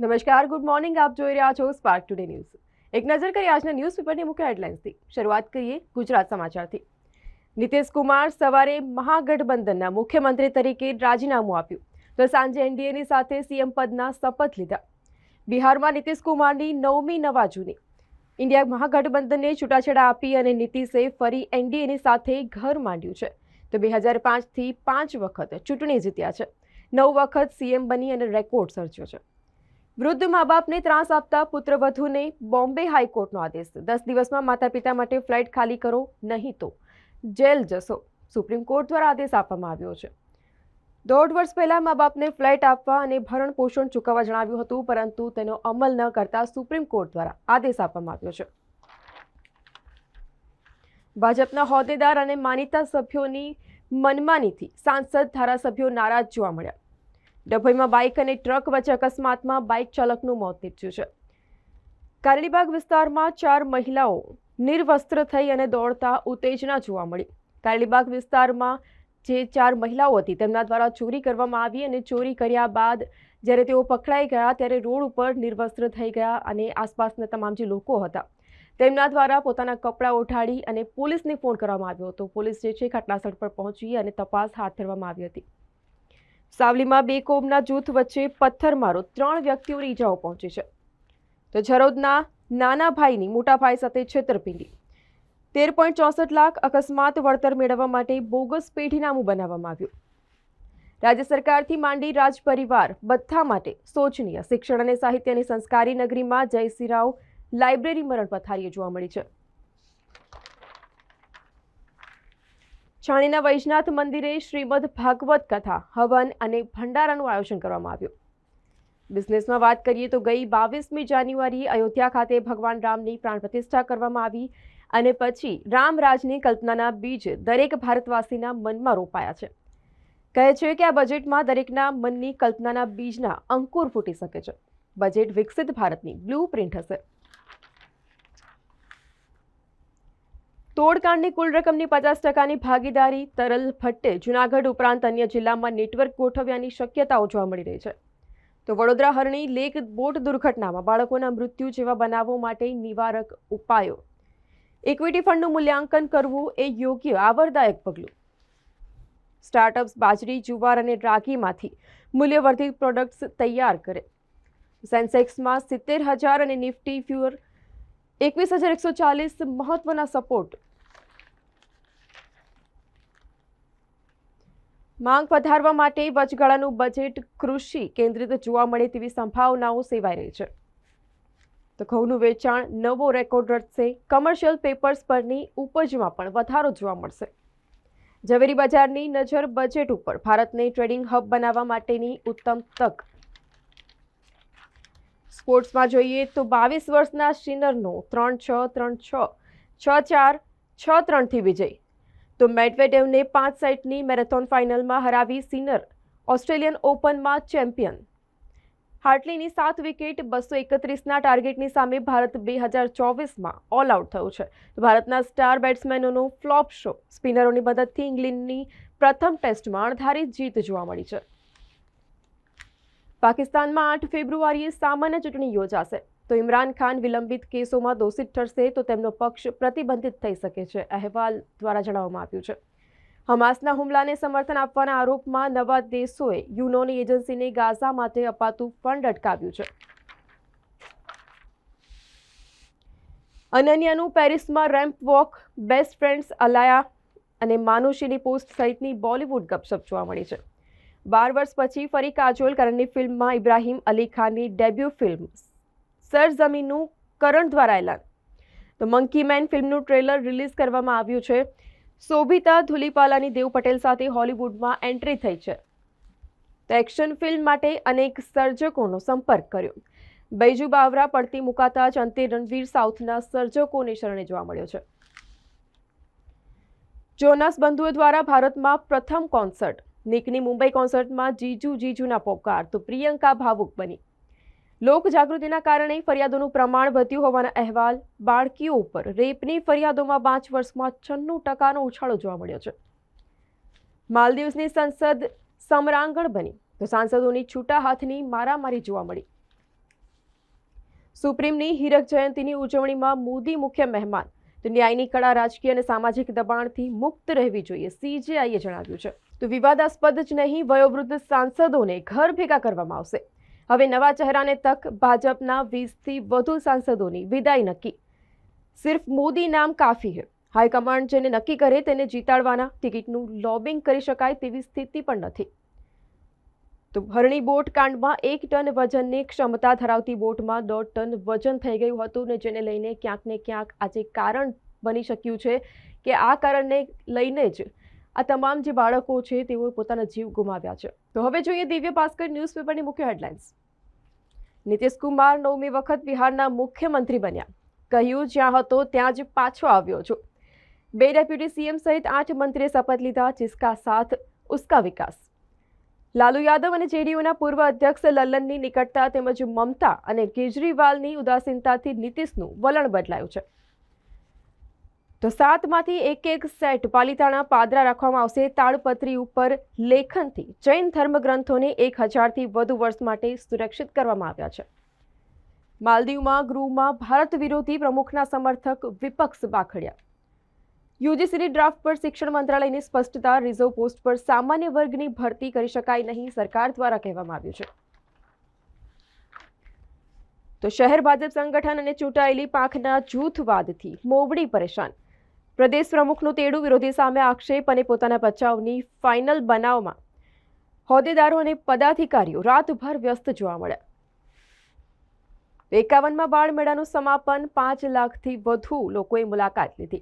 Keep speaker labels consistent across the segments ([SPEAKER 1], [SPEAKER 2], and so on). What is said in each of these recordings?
[SPEAKER 1] નમસ્કાર, good morning, આપ જોઈ રહ્યા છો સ્પાર્ક ટુડે ન્યૂઝ એક નજર કરીએ આજના ન્યૂઝપેપરની મુખ્ય હેડલાઇન્સથી. શરૂઆત કરીએ ગુજરાત સમાચારથી. નીતિશ કુમાર સવારે મહાગઠબંધનના મુખ્યમંત્રી તરીકે રાજીનામું આપ્યું. તો સાંજે એનડીએની સાથે સીએમ પદના શપથ લીધા. બિહારમાં નીતિશ કુમારની નવમી નવા જૂની. ઇન્ડિયા મહાગઠબંધનને છૂટાછેડા આપી અને નીતિશે ફરી એનડીએની સાથે ઘર માંડ્યું છે. તો બે હજાર પાંચથી પાંચ વખત ચૂંટણી જીત્યા છે. નવ વખત સીએમ બની અને રેકોર્ડ સર્જ્યો છે. વૃદ્ધ મા બાપને ત્રાસ આપતા પુત્રવધૂને બોમ્બે હાઈકોર્ટનો આદેશ. દસ દિવસમાં માતા પિતા માટે ફ્લાઇટ ખાલી કરો, નહીં તો જેલ જશો. સુપ્રીમ કોર્ટ દ્વારા આદેશ આપવામાં આવ્યો છે. દોઢ વર્ષ પહેલાં મા બાપને ફ્લાઇટ આપવા અને ભરણ પોષણ ચૂકવવા જણાવ્યું હતું, પરંતુ તેનો અમલ ન કરતા સુપ્રીમ કોર્ટ દ્વારા આદેશ આપવામાં આવ્યો છે. ભાજપના હોદ્દેદાર અને માનીતા સભ્યોની મનમાનીથી સાંસદ ધારાસભ્યો નારાજ જોવા મળ્યા. ડભોઈમાં બાઇક અને ટ્રક વચ્ચે અકસ્માતમાં બાઇક ચાલકનું મોત નીપજ્યું છે. કારેલીબાગ વિસ્તારમાં ચાર મહિલાઓ નિર્વસ્ત્ર થઈ અને દોડતા ઉત્તેજના જોવા મળી. કારેલીબાગ વિસ્તારમાં જે ચાર મહિલાઓ હતી, તેમના દ્વારા ચોરી કરવામાં આવી અને ચોરી કર્યા બાદ જ્યારે તેઓ પકડાઈ ગયા ત્યારે રોડ ઉપર નિર્વસ્ત્ર થઈ ગયા અને આસપાસના તમામ જે લોકો હતા, તેમના દ્વારા પોતાના કપડાં ઉઠાડી અને પોલીસને ફોન કરવામાં આવ્યો હતો. પોલીસ જે છે, ઘટનાસ્થળ પર પહોંચી અને તપાસ હાથ ધરવામાં આવી હતી. સાવલીમાં બે કોમના જૂથ વચ્ચે પથ્થરમારો, ત્રણ વ્યક્તિઓની ઈજાઓ પહોંચી છે. તો જરોદના નાના ભાઈની મોટા ભાઈ સાથે છેતરપિંડી. તેર પોઈન્ટ ચોસઠ લાખ અકસ્માત વળતર મેળવવા માટે બોગસ પેઢીનામું બનાવવામાં આવ્યું. રાજ્ય સરકારથી માંડી રાજ પરિવાર બધા માટે શોચનીય શિક્ષણ અને સાહિત્યની સંસ્કારી નગરીમાં જયસિંહરાવ લાઇબ્રેરી મરણ પથારીએ જોવા મળી છે. છાણીના વૈજનાથ મંદિરે શ્રીમદ ભાગવત કથા, હવન અને ભંડારાનું આયોજન કરવામાં આવ્યું. બિઝનેસમાં વાત કરીએ તો ગઈ બાવીસમી જાન્યુઆરી અયોધ્યા ખાતે ભગવાન રામની પ્રાણ પ્રતિષ્ઠા કરવામાં આવી અને પછી રામરાજની કલ્પનાના બીજ દરેક ભારતવાસીના મનમાં રોપાયા છે. કહે છે કે આ બજેટમાં દરેકના મનની કલ્પનાના બીજના અંકુર ફૂટી શકે છે. બજેટ વિકસિત ભારતની બ્લુ પ્રિન્ટ હશે. તોડકાંડની કુલ રકમની પચાસ ટકાની ભાગીદારી, તરલ ભટ્ટે જૂનાગઢ ઉપરાંત અન્ય જિલ્લામાં નેટવર્ક ગોઠવ્યાની શક્યતાઓ જોવા મળી રહી છે. તો વડોદરા હરણી લેક બોટ દુર્ઘટનામાં બાળકોના મૃત્યુ જેવા બનાવો માટે નિવારક ઉપાયો. ઇક્વિટી ફંડનું મૂલ્યાંકન કરવું એ યોગ્ય, આવરદાયક પગલું. સ્ટાર્ટઅપ્સ બાજરી, જુવાર અને રાગીમાંથી મૂલ્યવર્ધિત પ્રોડક્ટ્સ તૈયાર કરે. સેન્સેક્સમાં સિત્તેર હજાર અને નિફ્ટી ફ્યુઅર એકવીસ હજાર એકસો ચાલીસ મહત્વના સપોર્ટ. માંગ વધારવા માટે વચગાળાનું બજેટ કૃષિ કેન્દ્રિત જોવા મળે તેવી સંભાવનાઓ સેવાઈ રહી છે. તો ઘઉંનું વેચાણ નવો રેકોર્ડ રચશે. કમર્શિયલ પેપર્સ પરની ઉપજમાં પણ વધારો જોવા મળશે. ઝવેરી બજારની નજર બજેટ ઉપર. ભારતને ટ્રેડિંગ હબ બનાવવા માટેની ઉત્તમ તક. સ્પોર્ટ્સમાં જોઈએ તો બાવીસ વર્ષના સિનરનો ત્રણ છ ત્રણ છ છ ચાર, છ ત્રણથી વિજય. તો મેડવેડેવને પાંચ સેટની મેરેથોન ફાઇનલમાં હરાવી સિનર ઓસ્ટ્રેલિયન ઓપનમાં ચેમ્પિયન. હાર્ટલીની સાત વિકેટ, બસો એકત્રીસના ટાર્ગેટની સામે ભારત બે હજાર ચોવીસમાં ઓલ આઉટ થયું છે. ભારતના સ્ટાર બેટ્સમેનોનો ફ્લોપ શો. સ્પિનરોની મદદથી ઇંગ્લેન્ડની પ્રથમ ટેસ્ટમાં અણધારી જીત જોવા મળી છે. પાકિસ્તાનમાં આઠ ફેબ્રુઆરીએ સામાન્ય ચૂંટણી યોજાશે. તો ઇમરાન ખાન વિલંબિત કેસોમાં દોષિત ઠરશે તો તેમનો પક્ષ પ્રતિબંધિત થઈ શકે છે, અહેવાલ દ્વારા જણાવવામાં આવ્યું છે. હમાસના હુમલાને સમર્થન આપવાના આરોપમાં નવા દેશોએ યુનોની એજન્સીને ગાઝા માટે અપાતું ફંડ અટકાવ્યું છે. અનન્યાનું પેરિસમાં ramp walk, best friends Alaya અને માનુષીની પોસ્ટ સહિતની બોલિવૂડ ગપશપ જોવા મળી છે. બાર વર્ષ પછી ફરી કાજોલ કરણની ફિલ્મમાં ઇબ્રાહિમ અલી ખાનની ડેબ્યુ ફિલ્મ સરજમીનનું કરણ દ્વારા એલાન. તો મંકી મેન ફિલ્મનું ટ્રેલર રિલીઝ કરવામાં આવ્યું છે. શોભિતા ધુલીપાલાની દેવ પટેલ સાથે હોલિવૂડમાં એન્ટ્રી થઈ છે. તો એક્શન ફિલ્મ માટે અનેક સર્જકોનો સંપર્ક કર્યો. બૈજુ બાવરા પડતી મુકાતા જ અંતે રણવીર સાઉથના સર્જકોને શરણે જોવા મળ્યો છે. જોનાસ બંધુઓ દ્વારા ભારતમાં પ્રથમ કોન્સર્ટ નિકની મુંબઈ કોન્સર્ટમાં જીજુ જીજુના પોકાર તો પ્રિયંકા ભાવુક બની. લોક જાગૃતિના કારણે ફરિયાદોનું પ્રમાણ વધ્યું હોવાના અહેવાલ બાળકીઓ ઉપર. રેપની ફરિયાદોમાં પાંચ વર્ષમાં છન્નું ટકાનો ઉછાળો જોવા મળ્યો છે. માલદીવ્સની સંસદ સમરાંગણ બની તો સાંસદોની છૂટા હાથની મારામારી જોવા મળી. સુપ્રીમની હીરક જયંતીની ઉજવણીમાં મોદી મુખ્ય મહેમાન તો ન્યાયની કળા, રાજકીય અને સામાજિક દબાણથી મુક્ત રહેવી જોઈએ. સીજેઆઈએ જણાવ્યું છે. તો વિવાદાસ્પદ જ નહીં, વયોવૃદ્ધ સાંસદોને ઘર ભેગા કરવામાં આવશે. હવે નવા ચહેરાને તક ભાજપના વીસથી વધુ સાંસદોની વિદાય નક્કી. સિર્ફ મોદી નામ કાફી હે. હાઈકમાન્ડ જેને નક્કી કરે તેને જીતાડવાના, ટિકિટનું લોબિંગ કરી શકાય તેવી સ્થિતિ પણ નથી. તો હરણી બોટ કાંડમાં એક ટન વજનની ક્ષમતા ધરાવતી બોટમાં દોઢ ટન વજન થઈ ગયું હતું ને જેને લઈને ક્યાંક ને ક્યાંક આજે કારણ બની શક્યું છે કે આ કારણને લઈને જ આ તમામ જે બાળકો છે તેઓએ પોતાના જીવ ગુમાવ્યા છે. તો હવે જોઈએ દિવ્ય ભાસ્કર ન્યૂઝપેપરની મુખ્ય હેડલાઇન્સ. નીતિશ કુમાર નવમી વખત બિહારના મુખ્યમંત્રી બન્યા. કહ્યું, જ્યાં હતો ત્યાં જ પાછો આવ્યો છું. બે ડેપ્યુટી સીએમ સહિત આઠ મંત્રીએ શપથ લીધા જિસકા સાથ, ઉસકા વિકાસ. લાલુ યાદવ અને જેડીયુના પૂર્વ અધ્યક્ષ લલ્લનની નિકટતા તેમજ મમતા અને કેજરીવાલની ઉદાસીનતાથી નીતિશનું વલણ બદલાયું છે. તો સાતમાંથી એક એક સેટ પાલિતાણા પાદરા રાખવામાં આવશે. તાડપત્રી ઉપર લેખનથી જૈન ધર્મગ્રંથોને એક હજારથી વધુ વર્ષ માટે સુરક્ષિત કરવામાં આવ્યા છે. માલદીવમાં, ગૃહમાં ભારત વિરોધી પ્રમુખના સમર્થક વિપક્ષ બાખડ્યા. યુજીસીની ડ્રાફ્ટ પર શિક્ષણ મંત્રાલયની સ્પષ્ટતા, રિઝર્વ પોસ્ટ પર સામાન્ય વર્ગની ભરતી કરી શકાય નહીં, સરકાર દ્વારા કહેવામાં આવ્યું છે. તો શહેર ભાજપ સંગઠન અને ચૂંટાયેલી પાંખના જૂથવાદથી મોવડી પરેશાન. પ્રદેશ પ્રમુખનું તેડું વિરોધી સામે આક્ષેપ અને પોતાના બચાવની ફાઇનલ બનાવમાં હોદ્દેદારો અને પદાધિકારીઓ રાતભર વ્યસ્ત જોવા મળ્યા. એકાવનમાં બાળ મેળાનું સમાપન પાંચ લાખથી વધુ લોકોએ મુલાકાત લીધી.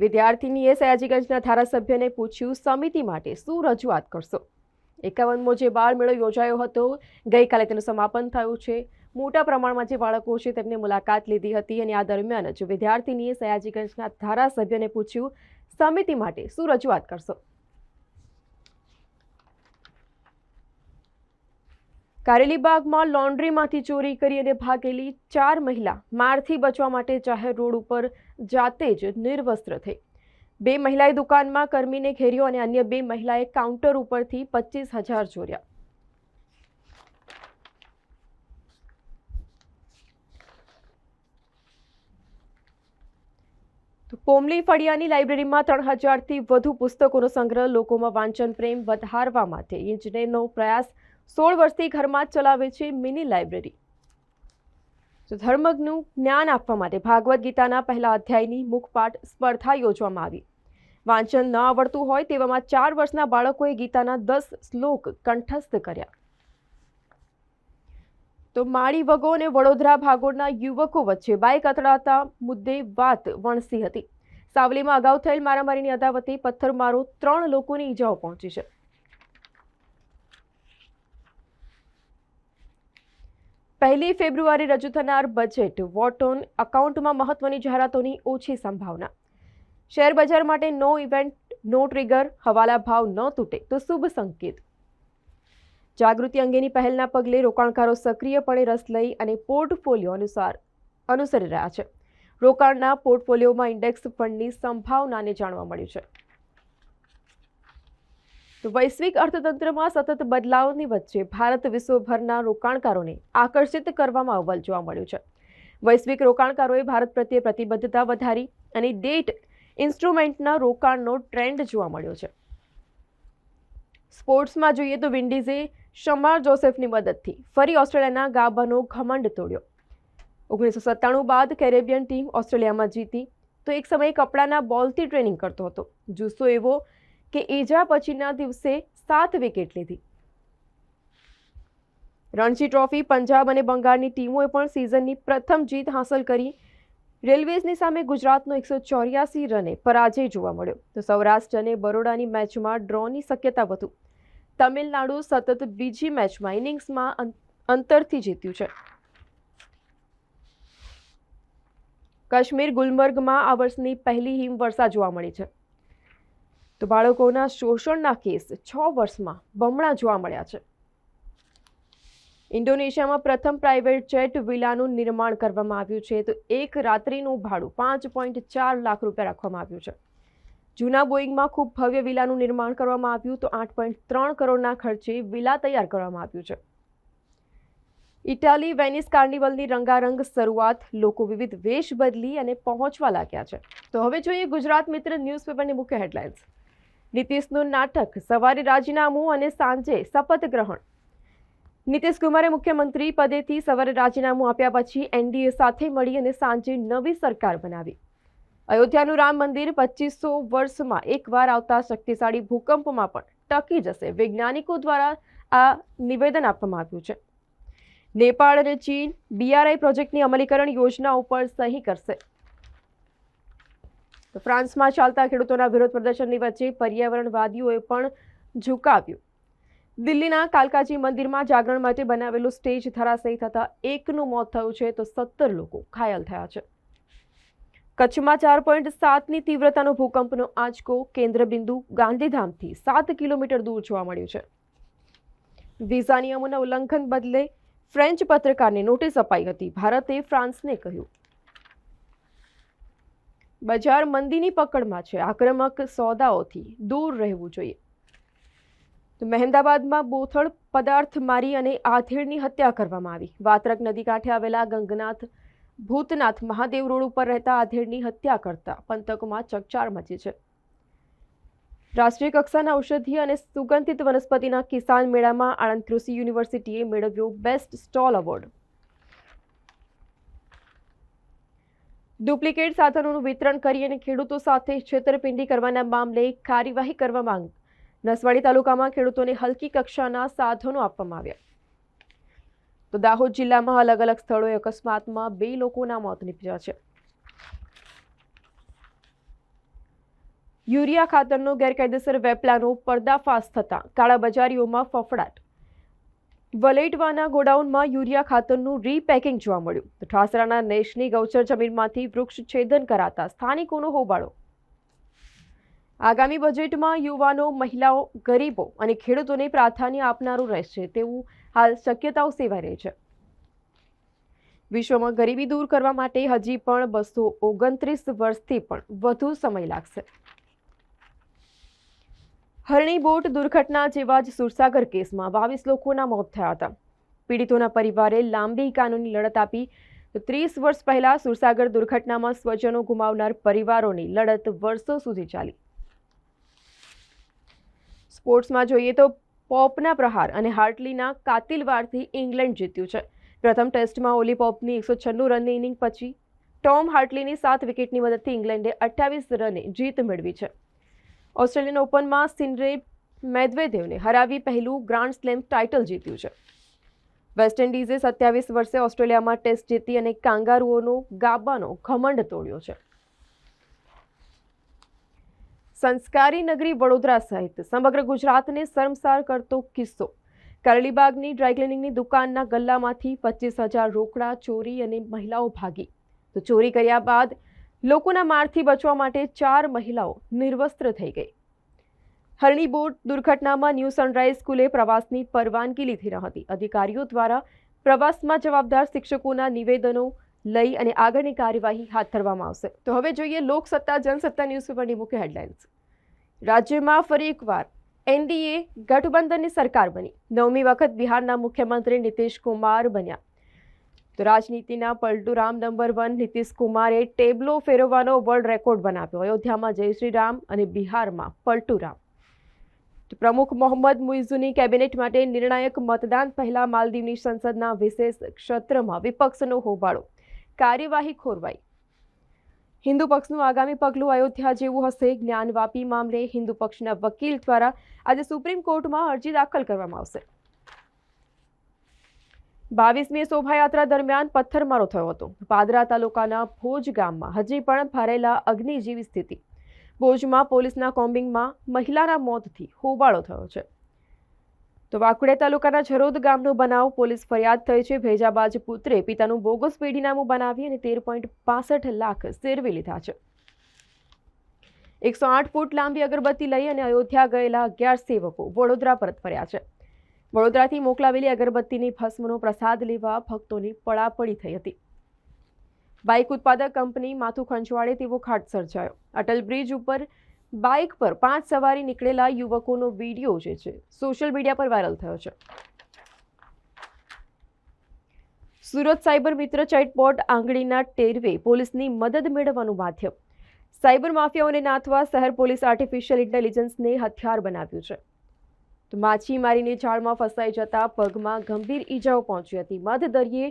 [SPEAKER 1] વિદ્યાર્થીનીએ સયાજીગંજના ધારાસભ્યને પૂછ્યું, સમિતિ માટે શું રજૂઆત કરશો? એકાવનમો જે બાળ મેળો યોજાયો હતો, ગઈકાલે તેનું સમાપન થયું છે. મોટા પ્રમાણમાં જે બાળકો છે તેમને મુલાકાત લીધી હતી અને આ દરમિયાન જ વિદ્યાર્થીનીએ સયાજીગંજના ધારાસભ્યને પૂછ્યું, સમિતિ માટે શું રજૂઆત કરશો? કારેલીબાગમાં લોન્ડ્રીમાંથી ચોરી કરી અને ભાગેલી ચાર મહિલા મારથી બચવા માટે જાહેર રોડ ઉપર જાતે જ નિર્વસ્ત્ર થઈ. બે મહિલાએ દુકાનમાં કર્મીને ઘેર્યો અને અન્ય બે મહિલાએ કાઉન્ટર ઉપરથી પચીસ હજાર ચોર્યા. તો પોમલી ફળિયાની લાઇબ્રેરીમાં ત્રણ હજારથી વધુ પુસ્તકોનો સંગ્રહ લોકોમાં વાંચન, પ્રેમ વધારવા માટે ઇજનેરનો પ્રયાસ સોળ વર્ષથી ઘરમાં ચલાવે છે મિની લાઇબ્રેરી. ધર્મજ્ઞનું જ્ઞાન આપવા માટે ભાગવદ્ ગીતાના પહેલા અધ્યાયની મુખપાઠ સ્પર્ધા યોજવામાં આવી. વાંચન ન આવડતું હોય તેવામાં ચાર વર્ષના બાળકોએ ગીતાના દસ શ્લોક કંઠસ્થ કર્યા. તો માળી વગો અને વડોદરા ભાગોળના યુવકો વચ્ચે બાઇક અથડાતા મુદ્દે વાત વણસી હતી. સાવલીમાં અગાઉ થયેલ મારામારીની અદાવતે પથ્થરમારો ત્રણ લોકોની ઈજાઓ પહોંચી છે. પહેલી ફેબ્રુઆરી રજૂ થનાર બજેટ, વોટ ઓન અકાઉન્ટમાં મહત્વની જાહેરાતોની ઓછી સંભાવના. શેર બજાર માટે નો ઇવેન્ટ, નો ટ્રિગર, હવાલા ભાવ ન તૂટે, તો શુભ સંકેત. જાગૃતિ અંગેની પહેલના પગલે રોકાણકારો સક્રિયપણે રસ લઈ અને પોર્ટફોલિયો અનુસાર અનુસરી રહ્યા છે. રોકાણના પોર્ટફોલિયોમાં ઇન્ડેક્સ ફંડની સંભાવનાને જાણવા મળ્યું છે. વૈશ્વિક અર્થતંત્રમાં સતત બદલાવની વચ્ચે ભારત વિશ્વભરના રોકાણકારોને આકર્ષિત કરવામાં અવ્વલ જોવા મળ્યું છે. વૈશ્વિક રોકાણકારોએ ભારત પ્રત્યે પ્રતિબદ્ધતા વધારી અને ડેટ ઇન્સ્ટ્રુમેન્ટના રોકાણનો ટ્રેન્ડ જોવા મળ્યો છે. સ્પોર્ટ્સમાં જોઈએ તો વિન્ડીઝે શમાર જોસેફની મદદથી ફરી ઓસ્ટ્રેલિયાના ગાબાનો ઘમંડ તોડ્યો. ઓગણીસો સત્તાણું બાદ કેરેબિયન ટીમ ઓસ્ટ્રેલિયામાં જીતી તો એક સમયે કપડાના બોલથી ટ્રેનિંગ કરતો હતો. જુસ્સો એવો કે ઈજા પછીના દિવસે સાત વિકેટ લીધી. રણજી ટ્રોફી પંજાબ અને બંગાળની ટીમોએ પણ સિઝનની પ્રથમ જીત હાંસલ કરી. રેલવેઝની સામે ગુજરાતનો એકસો ચોર્યાસી રને પરાજય જોવા મળ્યો. તો સૌરાષ્ટ્ર અને બરોડાની મેચમાં ડ્રોની શક્યતા વધુ. તમિલનાડુ સતત બીજી મેચમાં ઇનિંગ્સમાં અંતરથી જીત્યું છે. કાશ્મીર ગુલમર્ગમાં આ વર્ષની પહેલી હિમવર્ષા જોવા મળી છે. તો બાળકોના શોષણના કેસ છ વર્ષમાં બમણા જોવા મળ્યા છે. ઇન્ડોનેશિયામાં પ્રથમ પ્રાઇવેટ જેટ વિલાનું નિર્માણ કરવામાં આવ્યું છે. તો એક રાત્રિનું ભાડું પાંચ પોઈન્ટ ચાર લાખ રૂપિયા રાખવામાં આવ્યું છે. જૂના બોઈંગમાં ખૂબ ભવ્ય વિલાનું નિર્માણ કરવામાં આવ્યું તો આઠ પોઈન્ટ ત્રણ કરોડના ખર્ચે વિલા તૈયાર કરવામાં આવ્યું છે. ઇટાલી વેનિસ કાર્નિવલની રંગારંગ શરૂઆત, લોકો વિવિધ વેશ બદલી અને પહોંચવા લાગ્યા છે. તો હવે જોઈએ ગુજરાત મિત્ર ન્યૂઝપેપરની મુખ્ય હેડલાઇન્સ. નીતિશનું નાટક, સવારે રાજીનામું અને સાંજે શપથ ગ્રહણ. નીતિશ કુમારે મુખ્યમંત્રી પદેથી સવારે રાજીનામું આપ્યા પછી એનડીએ સાથે મળી અને સાંજે નવી સરકાર બનાવી. અયોધ્યાનું રામ મંદિર પચીસો વર્ષમાં એકવાર આવતા શક્તિશાળી ભૂકંપમાં પણ ટકી જશે. વૈજ્ઞાનિકો દ્વારા આ નિવેદન આપવામાં આવ્યું છે. નેપાળ અને ચીન બીઆરઆઈ પ્રોજેક્ટની અમલીકરણ યોજના ઉપર સહી કરશે. ફ્રાન્સમાં ચાલતા ખેડૂતોના વિરોધ પ્રદર્શનની વચ્ચે પર્યાવરણવાદીઓએ પણ ઝુકાવ્યું. દિલ્હીના કાલકાજી મંદિરમાં જાગરણ માટે બનાવેલું સ્ટેજ ધરાશયી થતાં એકનું મોત થયું છે તો સત્તર લોકો ઘાયલ થયા છે. કચ્છમાં ચાર પોઈન્ટ સાતની તીવ્રતાનો ભૂકંપનો આંચકો કેન્દ્રબિંદુ ગાંધીધામથી સાત કિલોમીટર દૂર જોવા મળ્યું છે. વિઝા નિયમોના ઉલ્લંઘન બદલે ફ્રેન્ચ પત્રકારને નોટિસ અપાઈ હતી. ભારતે ફ્રાન્સને કહ્યું, બજાર મંદીની પકડમાં છે. આક્રમક સોદાઓથી દૂર રહેવું જોઈએ. મહેમદાબાદમાં બોથળ પદાર્થ મારી અને આથેડની હત્યા કરવામાં આવી. વાત્રક નદી કાંઠે આવેલા ગંગનાથ ભૂતનાથ મહાદેવ રોડ ઉપર રહેતા આધેડની હત્યા કરતા પંથકમાં ચકચાર મચી છે. રાષ્ટ્રીય કક્ષાના ઔષધીય અને સુગંધિત વનસ્પતિના કિસાન મેળામાં આણંદ કૃષિ યુનિવર્સિટીએ મેળવ્યો બેસ્ટ સ્ટોલ એવોર્ડ. ડુપ્લિકેટ સાધનોનું વિતરણ કરી અને ખેડૂતો સાથે છેતરપિંડી કરવાના મામલે કાર્યવાહી કરવા માંગ. નસવાડી તાલુકામાં ખેડૂતોને હલકી કક્ષાના સાધનો આપવામાં આવ્યા. તો દાહોદ જિલ્લામાં અલગ અલગ સ્થળોએ અકસ્માતમાં બે લોકોના મોત નીપજ્યા છે. યુરિયા ખાતરનો ગેરકાયદેસર વેપલાનો પર્દાફાશ થતાં કાળાબજારીઓમાં ફફડાટ. વલેટવાના ગોડાઉનમાં યુરિયા ખાતરનું રીપેકિંગ જોવા મળ્યું. તો ઠાસરાના નેશની ગૌચર જમીનમાંથી વૃક્ષ છેદન કરાતા સ્થાનિકોનો હોબાળો. આગામી બજેટમાં યુવાનો, મહિલાઓ, ગરીબો અને ખેડૂતોને પ્રાધાન્ય આપનારું રહેશે તેવું હાલ શક્યતાઓ સેવાઈ રહી છે. વિશ્વમાં ગરીબી દૂર કરવા માટે હજી પણ બસો ઓગણત્રીસ વર્ષથી પણ વધુ સમય લાગશે. હરણી બોટ દુર્ઘટના જેવા જ સુરસાગર કેસમાં બાવીસ લોકોના મોત થયા હતા. પીડિતોના પરિવારે લાંબી કાનૂની લડત આપી. ત્રીસ વર્ષ પહેલાં સુરસાગર દુર્ઘટનામાં સ્વજનો ગુમાવનાર પરિવારોની લડત વર્ષો સુધી ચાલી. સ્પોર્ટ્સમાં જોઈએ તો પોપના પ્રહાર અને હાર્ટલીના કાતિલવારથી ઇંગ્લેન્ડ જીત્યું છે. પ્રથમ ટેસ્ટમાં ઓલી પોપની એકસો છન્નું રનની ઇનિંગ પછી ટોમ હાર્ટલીની સાત વિકેટની મદદથી ઇંગ્લેન્ડે અઠ્યાવીસ રને જીત મેળવી છે. ઓસ્ટ્રેલિયન ઓપનમાં સિન્ડ્રે મેદવેદેવને હરાવી પહેલું ગ્રાન્ડ સ્લેમ ટાઇટલ જીત્યું છે. વેસ્ટ ઇન્ડિઝે સત્યાવીસ વર્ષે ઓસ્ટ્રેલિયામાં ટેસ્ટ જીતી અને કાંગારુઓનો ગાબાનો ઘમંડ તોડ્યો છે. સંસ્કારી નગરી વડોદરા સહિત સમગ્ર ગુજરાતને શરમસાર કરતો કિસ્સો. કરલીબાગની ડ્રાયક્લિનિંગની દુકાનના ગલ્લામાંથી પચીસ હજાર રોકડા, ચોરી અને મહિલાઓ ભાગી. તો ચોરી કર્યા બાદ લોકોના મારથી બચવા માટે ચાર મહિલાઓ નિર્વસ્ત્ર થઈ ગઈ. હરણી બોટ દુર્ઘટનામાં ન્યૂ સનરાઈઝ સ્કૂલે પ્રવાસની પરવાનગી લીધી ન હતી. અધિકારીઓ દ્વારા પ્રવાસમાં જવાબદાર શિક્ષકોના નિવેદનો લઈ અને આગળની કાર્યવાહી હાથ ધરવામાં આવશે. તો હવે જોઈએ લોકસત્તા, જનસત્તા ન્યૂઝપેપરની મુખ્ય હેડલાઇન્સ. રાજ્યમાં ફરી એકવાર એનડીએ ગઠબંધનની સરકાર બની. નવમી વખત બિહારના મુખ્યમંત્રી નીતિશ કુમાર બન્યા. તો રાજનીતિના પલટુરામ નંબર વન નીતિશ કુમારે ટેબલો ફેરવવાનો વર્લ્ડ રેકોર્ડ બનાવ્યો. અયોધ્યામાં જય શ્રી રામ અને બિહારમાં પલટુરામ. પ્રમુખ મોહમ્મદ મુઇઝુની કેબિનેટ માટે નિર્ણાયક મતદાન પહેલા માલદીવની સંસદના વિશેષ ક્ષેત્રમાં વિપક્ષનો હોબાળો. કાર્યવાહી ખોરવાઈ. હિન્દુ પક્ષનું આગામી પગલું અયોધ્યા જેવું હશે. જ્ઞાનવાપી મામલે હિન્દુ પક્ષના વકીલ દ્વારા આજે સુપ્રીમ કોર્ટમાં અરજી દાખલ કરવામાં આવશે. બાવીસમી શોભાયાત્રા દરમિયાન પથ્થરમારો થયો હતો. પાદરા તાલુકાના ભોજ ગામમાં હજી પણ ભરેલા અગ્નિ જેવી સ્થિતિ. ભોજમાં પોલીસના કોમ્બિંગમાં મહિલાના મોતથી હોબાળો થયો છે. તો વાકુડિયા તાલુકાના જરોદ ગામનો બનાવ પોલીસ ફરિયાદ થઈ છે. ભેજાબાજ પુત્રે પિતાનું બોગસ પેઢીનામું બનાવી અને તેર પોઈન્ટ પાસઠ લાખ સેરવી લીધા છે. એકસો આઠ ફૂટ લાંબી અગરબત્તી લઈ અને અયોધ્યા ગયેલા અગિયાર સેવકો વડોદરા પરત ફર્યા છે. વડોદરાથી મોકલાવેલી અગરબત્તીની ભસ્મનો પ્રસાદ લેવા ભક્તોની પડાપડી થઈ હતી. બાઇક ઉત્પાદક કંપની માથું ખંચવાડે તેવો ખાટ સર્જાયો. અટલ બ્રિજ ઉપર બાઇક પર પાંચ સવારી નીકળેલા યુવકોનો વીડિયો જે છે, સોશિયલ મીડિયા પર વાયરલ થયો છે. સુરત સાયબર મિત્ર ચેટબોટ આંગળીના ટેરવે પોલીસની મદદ મેળવવાનું માધ્યમ. સાયબર માફિયાઓને નાથવા શહેર પોલીસ આર્ટિફિશિયલ ઇન્ટેલિજન્સને હથિયાર બનાવ્યું છે. તો માછીમારીની ઝાડમાં ફસાઈ જતા પગમાં ગંભીર ઈજાઓ પહોંચી હતી. મધદરિયે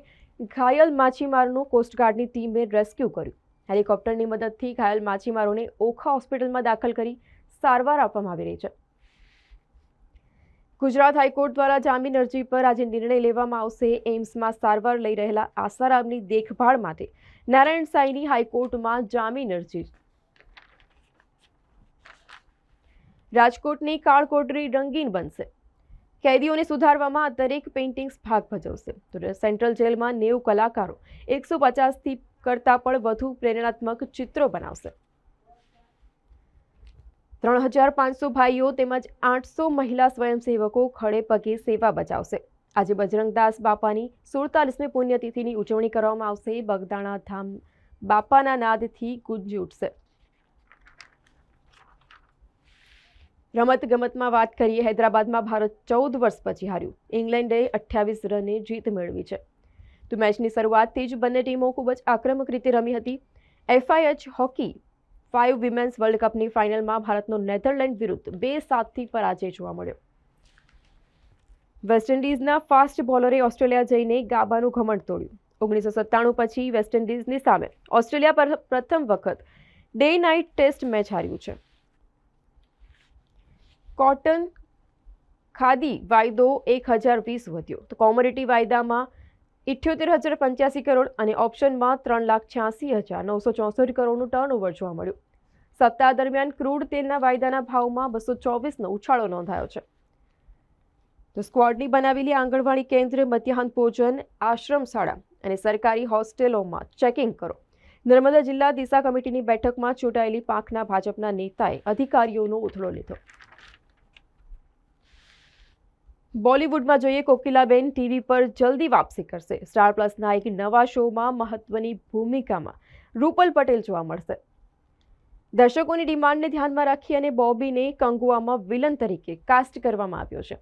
[SPEAKER 1] ઘાયલ માછીમારનું કોસ્ટગાર્ડની ટીમે રેસ્ક્યુ કર્યું. હેલિકોપ્ટરની મદદથી ઘાયલ માછીમારોને ઓખા હોસ્પિટલમાં દાખલ કરી સારવાર આપવામાં આવી રહી છે. ગુજરાત હાઈકોર્ટ દ્વારા જામીન અરજી પર આજે નિર્ણય લેવામાં આવશે. એમ્સમાં સારવાર લઈ રહેલા આસારામની દેખભાળ માટે નારાયણ સાંઈની હાઈકોર્ટમાં જામીન અરજી. રાજકોટની કાળકોટરી રંગીન બનશે. કેદીઓને સુધારવામાં દરેક પેઇન્ટિંગ્સ ભાગ ભજવશે. તો સેન્ટ્રલ જેલમાં નેવું કલાકારો. એકસો પચાસથી કરતાં પણ વધુ પ્રેરણાત્મક ચિત્રો બનાવશે. ત્રણ હજાર પાંચસો ભાઈઓ તેમજ આઠસો મહિલા સ્વયંસેવકો ખડે પગે સેવા બજાવશે. આજે બજરંગદાસ બાપાની સુડતાલીસમી પુણ્યતિથિની ઉજવણી કરવામાં આવશે. બગદાણા ધામ બાપાના નાદથી ગુંજી ઉઠશે. રમત ગમતમાં વાત કરીએ, હૈદરાબાદમાં ભારત ચૌદ વર્ષ પછી હાર્યું. ઇંગ્લેન્ડે અઠ્યાવીસ રને જીત મેળવી છે. તો મેચની શરૂઆતથી જ બંને ટીમો ખૂબ જ આક્રમક રીતે રમી હતી. FIH hockey five women's world કપની ફાઇનલમાં ભારતનો નેધરલેન્ડ વિરુદ્ધ બે સાતથી પરાજય જોવા મળ્યો. વેસ્ટ ઇન્ડિઝના ફાસ્ટ બોલરે ઓસ્ટ્રેલિયા જઈને ગાબાનું ઘમંડ તોડ્યું. ઓગણીસો સત્તાણું પછી વેસ્ટ ઇન્ડિઝની સામે ઓસ્ટ્રેલિયા પર પ્રથમ વખત ડે નાઇટ ટેસ્ટ મેચ હાર્યું છે. કોટન ખાદી વાયદો એક હજાર વીસ વધ્યો. તો કોમોડિટી વાયદામાં ઇઠ્યોતેર હજાર પંચ્યાસી કરોડ અને ઓપ્શનમાં ત્રણ લાખ છ્યાસી હજાર નવસો ચોસઠ કરોડનું ટર્નઓવર જોવા મળ્યું. સપ્તાહ દરમિયાન ક્રૂડ તેલના વાયદાના ભાવમાં બસો ચોવીસનો ઉછાળો નોંધાયો છે. તો સ્ક્વોડની બનાવેલી આંગણવાડી કેન્દ્ર મધ્યાહન ભોજન, આશ્રમ શાળા અને સરકારી હોસ્ટેલોમાં ચેકિંગ કરો. નર્મદા જિલ્લા દિશા કમિટીની બેઠકમાં ચૂંટાયેલી પાંખના ભાજપના નેતાએ અધિકારીઓનો ઉથળો લીધો. બોલિવૂડમાં જોઈએ કોકિલાબેન ટીવી પર જલ્દી વાપસી કરશે. સ્ટાર પ્લસના એક નવા શોમાં મહત્વની ભૂમિકામાં રૂપલ પટેલ જોવા મળશે. દર્શકોની ડિમાન્ડને ધ્યાનમાં રાખી અને બોબીને કંગુઆમાં વિલન તરીકે કાસ્ટ કરવામાં આવ્યો છે.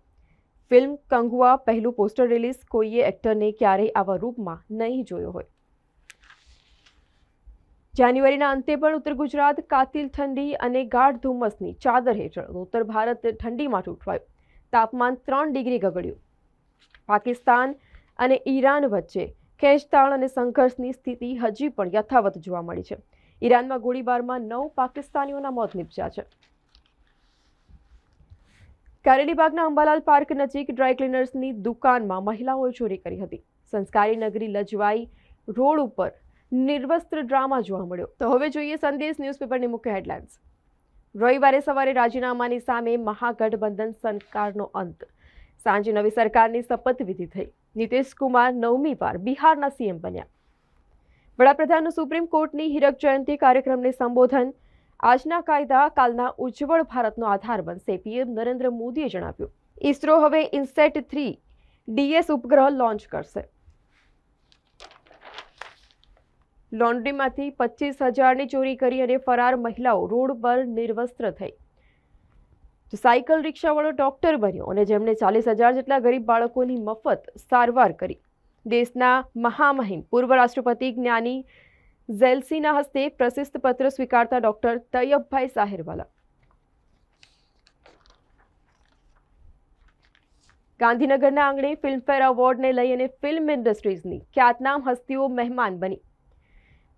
[SPEAKER 1] ફિલ્મ કંગુઆ પહેલું પોસ્ટર રિલીઝ, કોઈએ એક્ટરને ક્યારેય આવા રૂપમાં નહીં જોયો હોય. જાન્યુઆરીના અંતે પણ ઉત્તર ગુજરાત, કાતિલ ઠંડી અને ગાઢ ધુમ્મસની ચાદર હેઠળ ઉત્તર ભારત ઠંડીમાં ઉઠવાયું તાપમાન ત્રણ ડિગ્રી ગગડ્યું. પાકિસ્તાન અને ઈરાન વચ્ચે ખેંચતાણ અને સંઘર્ષની સ્થિતિ હજી પણ યથાવત જોવા મળી છે. ઈરાનમાં ગોળીબારમાં નવ પાકિસ્તાનીઓના મોત નીપજ્યા છે. કારેલીબાગના અંબાલાલ પાર્ક નજીક ડ્રાય ક્લીનર્સની દુકાનમાં મહિલાઓએ ચોરી કરી હતી. સંસ્કારી નગરી લજવાઈ રોડ ઉપર નિર્વસ્ત્ર ડ્રામા જોવા મળ્યો. તો હવે જોઈએ સંદેશ ન્યૂઝપેપરની મુખ્ય હેડલાઇન્સ. રવિવારે સવારે રાજીનામાની સામે મહાગઠબંધન સરકારનો અંત. સાંજે નવી સરકારની શપથવિધિ થઈ. નીતિશ કુમાર નવમી વાર બિહારના સીએમ બન્યા. વડાપ્રધાનનું સુપ્રીમ કોર્ટની હીરક જયંતિ કાર્યક્રમને સંબોધન. આજના કાયદા કાલના ઉજ્જવળ ભારતનો આધાર બનશે, પીએમ નરેન્દ્ર મોદીએ જણાવ્યું. ઇસરો હવે ઇન્સેટ થ્રી ડીએસ ઉપગ્રહ લોન્ચ કરશે. લોન્ડ્રીમાંથી પચીસ હજારની ચોરી કરી અને ફરાર મહિલાઓ રોડ પર નિર્વસ્ત્ર થઈ. સાયકલ રિક્ષાવાળો ડોક્ટર બન્યો અને જેમણે ચાલીસ હજાર જેટલા ગરીબ બાળકોની મફત સારવાર કરી. દેશના મહામહિમ પૂર્વ રાષ્ટ્રપતિ જ્ઞાની ઝેલ્સીના હસ્તે પ્રશિસ્ત પત્ર સ્વીકારતા ડોક્ટર તૈયબભાઈ સાહેરવાલા. ગાંધીનગરના આંગણે ફિલ્મફેર એવોર્ડને લઈ અને ફિલ્મ ઇન્ડસ્ટ્રીઝની ખ્યાતનામ હસ્તીઓ મહેમાન બની.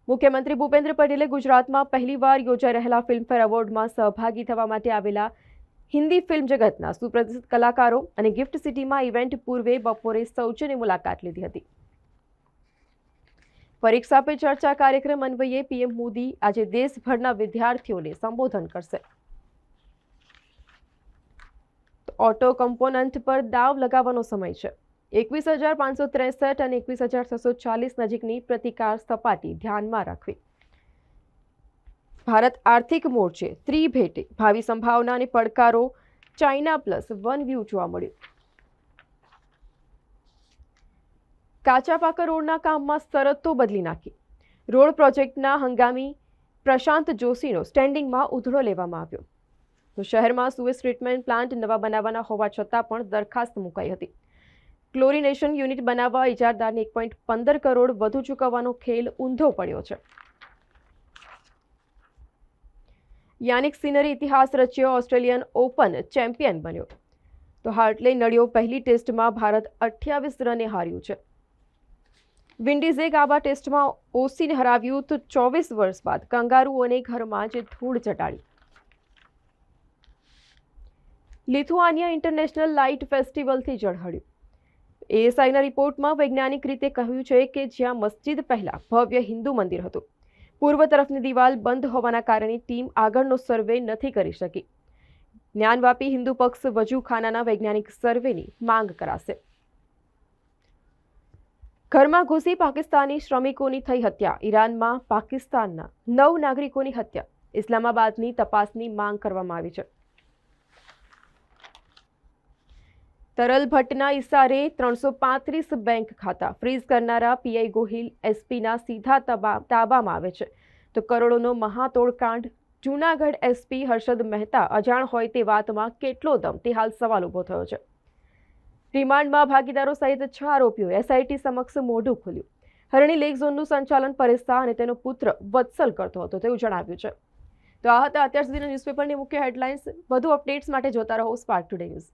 [SPEAKER 1] મુખ્યમંત્રી ભૂપેન્દ્ર પટેલે ગુજરાતમાં પહેલીવાર યોજાઈ રહેલા ફિલ્મફેર એવોર્ડમાં સહભાગી થવા માટે આવેલા હિન્દી ફિલ્મ જગતના સુપ્રસિદ્ધ કલાકારો અને ગિફ્ટ સિટીમાં ઇવેન્ટ પૂર્વે બપોરે સૌજન્ય મુલાકાત લીધી હતી. પરીક્ષા પે ચર્ચા કાર્યક્રમ અન્વયે પીએમ મોદી આજે દેશભરના વિદ્યાર્થીઓને સંબોધન કરશે. ઓટો કમ્પોનન્ટ પર દાવ લગાવવાનો સમય છે. એકવીસ હજાર પાંચસો ત્રેસઠ અને એકવીસ હજાર છસો ચાલીસ નજીકની પ્રતિકાર સપાટી ધ્યાનમાં રાખવી. ભારત આર્થિક મોરચે ત્રિભેટે. ભાવિ સંભાવના અને પડકારો ચાઇના પ્લસ વન વ્યૂ જોવા મળ્યું. કાચા પાકા રોડના કામમાં શરતો બદલી નાખી. રોડ પ્રોજેક્ટના હંગામી પ્રશાંત જોશીનો સ્ટેન્ડિંગમાં ઉધડો લેવામાં આવ્યો. શહેરમાં સુએસ ટ્રીટમેન્ટ પ્લાન્ટ નવા બનાવવાના હોવા છતાં પણ દરખાસ્ત મુકાઈ હતી. ક્લોરિનેશન યુનિટ બનાવવા ઇજારદારને એક પોઈન્ટ પંદર કરોડ વધુ ચૂકવવાનો ખેલ ઊંધો પડ્યો છે. યાનિક સિનરે ઇતિહાસ રચ્યો ઓસ્ટ્રેલિયન ઓપન ચેમ્પિયન બન્યો. તો હાર્ટલે નડ્યો પહેલી ટેસ્ટમાં ભારત અઠ્યાવીસ રને હાર્યું છે. વિન્ડીઝે ગાબા ટેસ્ટમાં ઓસીને હરાવ્યું તો ચોવીસ વર્ષ બાદ કંગારુઓને ઘરમાં જે ધૂળ ચટાડી. લિથુઆનિયા ઇન્ટરનેશનલ લાઇટ ફેસ્ટિવલથી ઝળહળ્યું. એએસઆઈના રિપોર્ટમાં વૈજ્ઞાનિક રીતે કહ્યું છે કે જ્યાં મસ્જિદ પહેલાં ભવ્ય હિન્દુ મંદિર હતું, પૂર્વ તરફની દિવાલ બંધ હોવાના કારણે ટીમ આગળનો સર્વે નથી કરી શકી. જ્ઞાનવાપી હિન્દુ પક્ષ વજુખાનાના વૈજ્ઞાનિક સર્વેની માંગ કરાશે. ઘરમાં ઘૂસી પાકિસ્તાની શ્રમિકોની થઈ હત્યા, ઈરાનમાં પાકિસ્તાનના નવ નાગરિકોની હત્યા, ઇસ્લામાબાદની તપાસની માંગ કરવામાં આવી છે. તરલ ભટ્ટના ઇશારે ત્રણસો પાંત્રીસ બેંક ખાતા ફ્રીઝ કરનારા પીઆઈ ગોહિલ એસપીના સીધા તબા, તાબામાં આવે છે. તો કરોડોનો મહાતોડ કાંડ, જૂનાગઢ એસપી હર્ષદ મહેતા અજાણ હોય તે વાતમાં કેટલો દમ? તે હાલ સવાલ ઊભો થયો છે. રિમાન્ડમાં ભાગીદારો સહિત છ આરોપીઓ એસઆઈટી સમક્ષ મોઢું ખોલ્યું. હરણી લેક ઝોનનું સંચાલન પરેસ્તા અને તેનો પુત્ર વત્સલ કરતો હતો, તેવું જણાવ્યું છે. તો આ હતા અત્યાર સુધીના ન્યૂઝપેપરની મુખ્ય હેડલાઇન્સ. વધુ અપડેટ્સ માટે જોતા રહો સ્પાર્ક ટુડે ન્યૂઝ